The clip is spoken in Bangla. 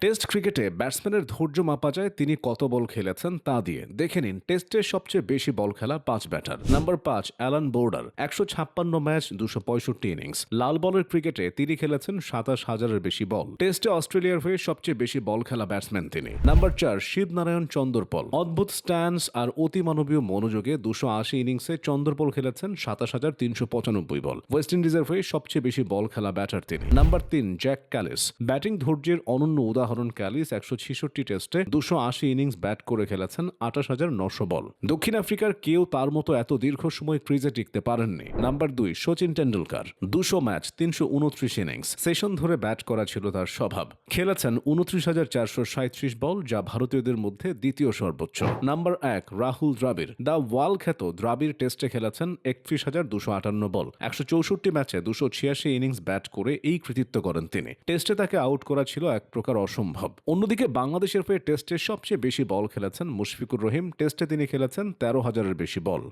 টেস্ট ক্রিকেটে ব্যাটসম্যানের ধৈর্য মাপা যায়, তিনি কত বল খেলেছেন তা দিয়ে। দেখে নিন, টেস্টে সবচেয়ে বেশি বল খেলা পাঁচ ব্যাটার। নাম্বার পাঁচ, অ্যালান বোর্ডার, একশো ছাপ্পান্ন ম্যাচ, দুশো পঁয়ষট্টি ইনিংস। লাল বলের ক্রিকেটে তিনি খেলেছেন সাতাশ হাজারের বেশি বল। টেস্টে অস্ট্রেলিয়ার হয়ে সবচেয়ে বেশি বল খেলা ব্যাটসম্যান তিনি। নাম্বার চার, শিবনারায়ণ চন্দরপল। অদ্ভুত স্ট্যান্স আর অতিমানবীয় মনোযোগে দুশো আশি ইনিংসে চন্দরপল খেলেছেন সাতাশ হাজার তিনশো পঁচানব্বই বল। ওয়েস্ট ইন্ডিজের হয়ে সবচেয়ে বেশি বল খেলা ব্যাটার তিনি। নাম্বার তিন, জ্যাক ক্যালিস। ব্যাটিং ধৈর্যের অনন্য উদাহরণ ক্যালিস একশো ছিষট্টি টেস্টে দুশো আশি ইনিংস ব্যাট করে খেলেছেন, আঠাশ হাজার নশো বল। দক্ষিণ আফ্রিকার কেউ তার মতো এত দীর্ঘ সময় ক্রিজে টিকতে পারেননি। নাম্বার দুই সচিন টেন্ডুলকার। দুশো ম্যাচ, তিনশো উনত্রিশ ইনিংস। সেশন ধরে ব্যাট করা ছিল তার স্বভাব। খেলেছেন উনত্রিশ হাজার চারশো সাঁত্রিশ বল, যা ভারতীয়দের মধ্যে দ্বিতীয় সর্বোচ্চ। নাম্বার এক, রাহুল দ্রাবিড়। দ্য ওয়াল খ্যাত দ্রাবিড় টেস্টে খেলেছেন একত্রিশ হাজার দুশো আটান্ন বল। একশো চৌষট্টি ম্যাচে দুশো ছিয়াশি ইনিংস ব্যাট করে এই কৃতিত্ব করেন তিনি। টেস্টে তাকে আউট করা ছিল এক প্রকার অসম্ভব অন্যদিকে বাংলাদেশের হয়ে টেস্টে সবচেয়ে বেশি বল খেলেছেন মুশফিকুর রহিম। টেস্টে তিনি খেলেছেন তেরো হাজারের বেশি বল।